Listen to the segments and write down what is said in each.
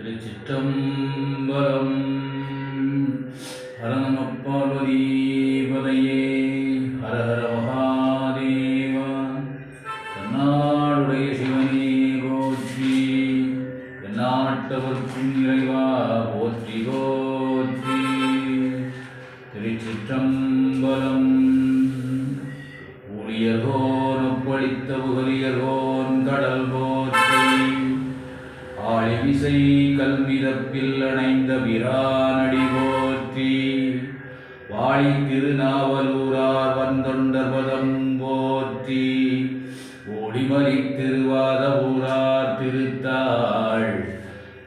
திருச்சிற்றம்பலம். ஹரநம பார்வதி ஹர ஹர மகாதேவா. தன்னாளுடைய சிவனே போற்றி எந்நாட்டவர்க்கும் இறைவா போற்றி போற்றி. திருச்சிற்றம்பலம். ஊழியர்கோன் ஒப்பளித்த புகழியர்கோன் கடல் போற்றி. ஆழிவிசை வந்தொண்டர் போற்றி. ஓடிமலி திருவாத ஊரார் திருத்தாள்.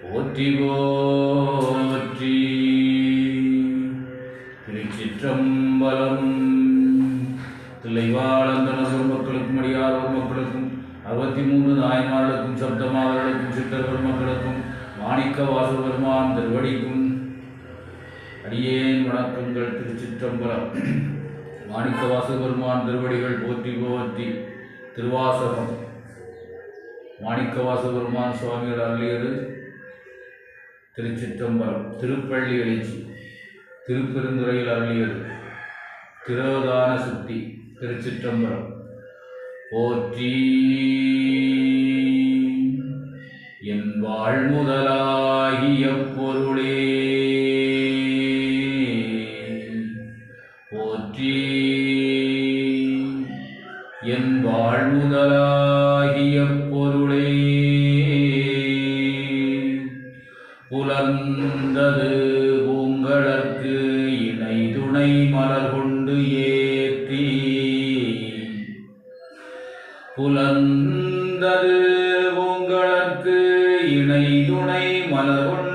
போற்றி போற்றி. திருச்சிற்றம்பலம். தில்லைவாழந்தன மக்களுக்கும் அடியார் மக்களுக்கும் அறுபத்தி மூன்று நாயன்மார்களுக்கும் சப்தமாதர்களுக்கும் சித்தர் மக்களுக்கும் மாணிக்க வாசுபெருமான் திருவடிக்கும் அடியேன் வணக்கங்கள். திருச்சிற்றம்பலம். மாணிக்க வாசுபெருமான் திருவடிகள் போற்றி போற்றி திருவாசகம். மாணிக்க வாசுபெருமான் சுவாமிகள் அருளியது திருச்சிற்றம்பலம் திருப்பள்ளி எழுச்சி திருப்பெருந்துறையில் அருளியது திரோதான சுத்தி திருச்சிற்றம்பலம். போற்றி என் வாழ்முதலாகிய பொருளே போற்றி. என் வாழ்முதலாகிய பொருளே. புலர்ந்தது பூங்கழற்கு இணை துணை மலர் கொண்டு ஏற்றி. புலந்தது பூங்கழற்கு இணை துணை மலர் கொண்டு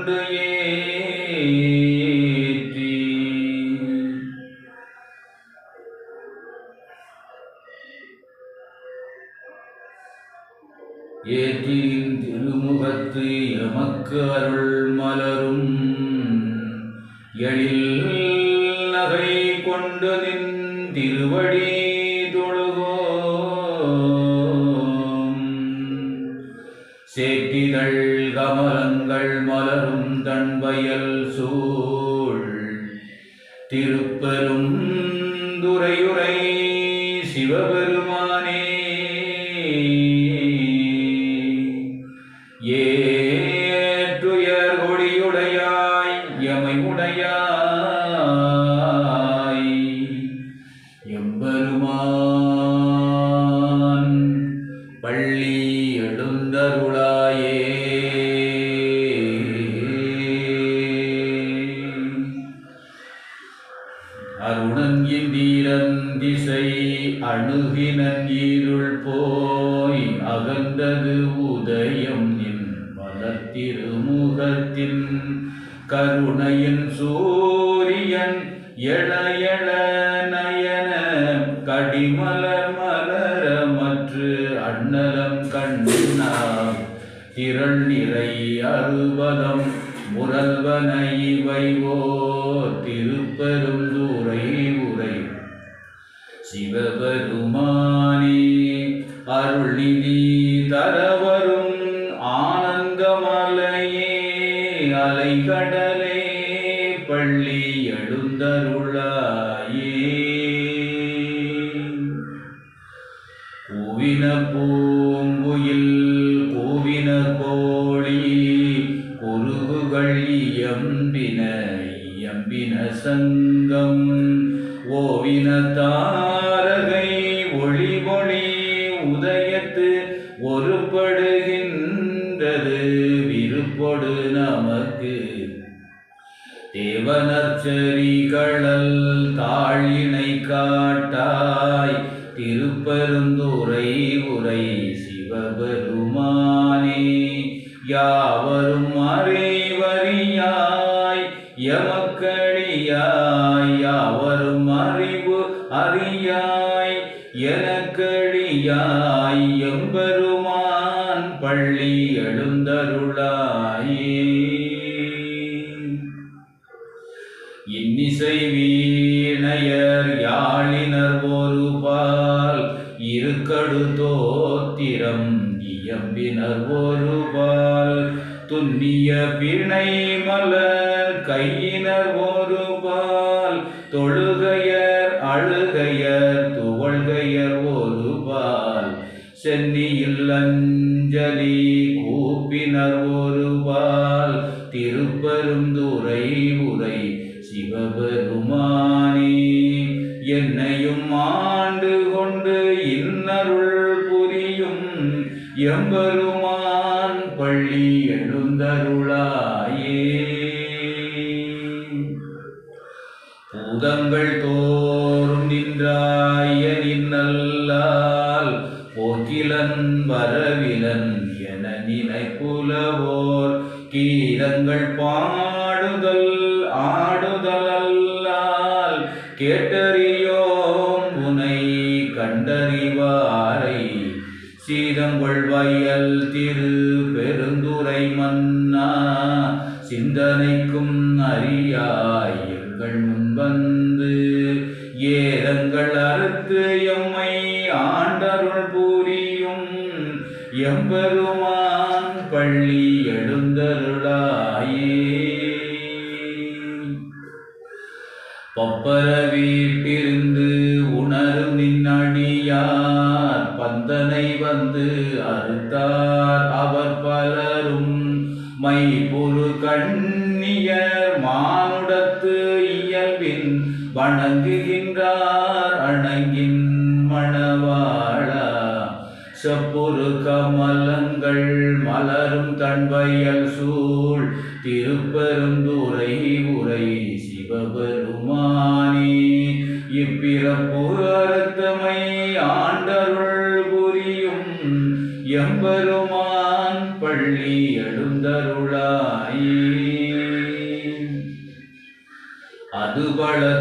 எமக்கு அருள் மலரும் எழில் நகை கொண்டு நின் திருவடி தொழுகோம் சேற்றிதழ் கமலங்கள் மலரும் தன்வயல் சூழ். திருப்பெரும் துறையுரை உதயம் நின் மலர்த்திருமுகத்தின் கருணையின் சூரியன் எழ எழ நயன கடிமலர் மலர மற்று அண்ணலம் கண்ணா திரள் நிறை அறுபதம் முரல்வன இவைவோ திருப்பெருந்தூரை உரை. சிவபெருமானே அருள்நிதி கூவின பூங்குயில் கூவின கோழி. குருகுகள் எம்பின எம்பின சங்கம். ஓவின தாரகை ஒளி ஒளி உதயத்து ஒருபடுகின்றது விருப்பொடு நமக்கு. தேவனச்சரிகளல் தாழினை காட்டார் பெருந்துரை உரை சிவபெருமானே யாவரும் அறிவறியாய் எமக்கடியாய் யாவரும் அறிவு அறியாய் எனக்கடியாய் எம்பெருமான் பள்ளி எழுந்தருளாயே. இன்னிசை வீணையர் யாழினர் ஒரு பா இருக்கடு தோத்திரம் இயம்பினர் ஒருபால் துன்னிய பிணை மலர் கையினர் ஒருபால் தொழுகையர் அழுகையர் துவழ்கையர் ஒருபால் சென்னியில் அஞ்சலி எம்பெருமான் பள்ளி எழுந்தருளாயே. பூதங்கள் தோறும் நின்றாய நின்னல்லால் போக்கிலன் வரவிலன் என நினைப்புலவோர். கீதங்கள் பாடுதல் ஆடுதல் அல்லால் கேட்ட வயல் திரு பெருந்துரை மன்னா சிந்தனைக்கும் அறியாய் எங்கள் முன்வந்து ஏதங்கள் அறுத்து எம்மை ஆண்டருள் பூரியும் எம்பெருமான் பள்ளி எழுந்தருளாயே. பப்பர வீட்டில் அறுத்தார் அவர் பலரும் மை பொரு கண்ணியர் மானுடத்து இயல்பின் வணங்குகின்றார் அணங்கின் மணவாழா செப்பொரு கமலங்கள் மலரும் தன்வயல் சூழ் திருப்பெருந்துரை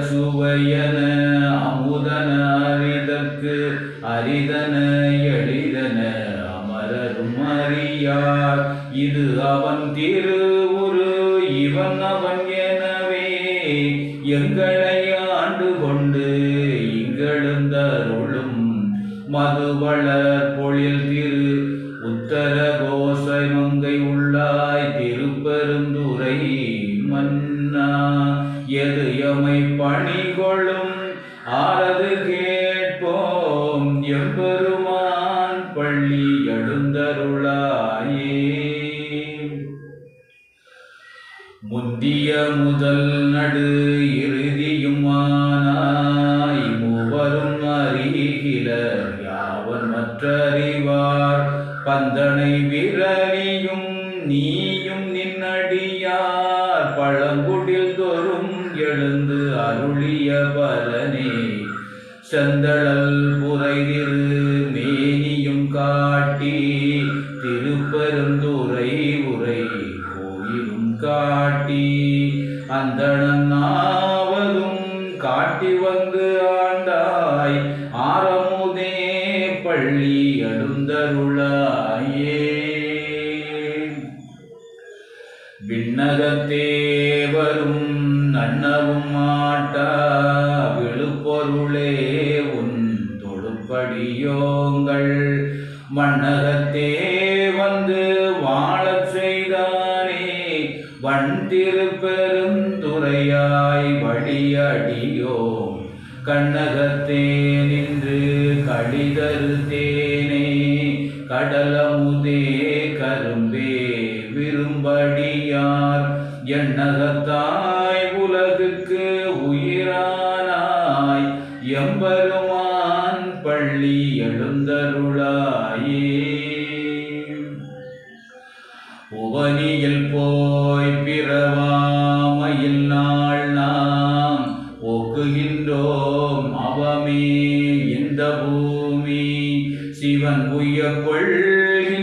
சுவையன அமுதன அரிதற்கு அரிதன எளிதன அமரரும் அறியார். இது அவன் திருவுரு இவன் அவன் எனவே எங்களை ஆண்டு கொண்டு இங்கெழுந்தருளும் மதுவளர் பொழில் திரு உத்தர கோசை மங்கை உள்ளார். ஒட்டிய முதல் நடு இறுதியுமானாய் மூவரும் அறிகிலர். யாவர் மற்றறிவார்? பந்தனை விரலியும் நீயும் நின்னடியார் பழங்குடில் தோறும் எழுந்து அருளிய பலனே. செந்தழல் ஆண்டாய் ஆரமுதே பள்ளி எழுந்தருளாயே. விண்ணகத்தே வரும் நன்னவும் மாட்டா விழுப்பொருளே உன் தொடுப்படியோங்கள் மன்னகத்தே வந்து கண்ணகத்தே நின்று கடிதரு தேனே. கடலமுதே கரும்பே விரும்படியார் எண்ணகத்தாய் போக்குகின்றோம் அவமே இந்த பூமி. சிவன் உய கொள்கின்றவாறு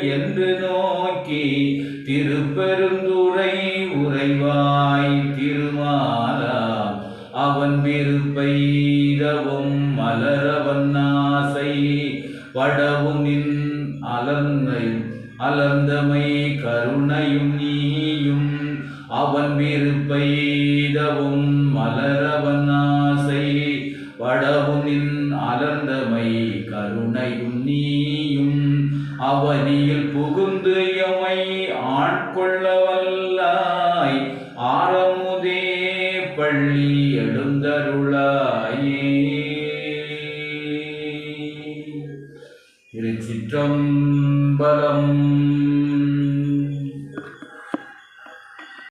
என்று நோக்கி திருப்பெருந்துரை உறைவாய் திருமாலா. அவன் விருப்பெய்தவும் மலரவன் ஆசை படவும் நின் அலர்ந்தை அலர்ந்தமை கருணையும் நீயும். அவன் விருப்பெய்தவும் புகுந்து எமை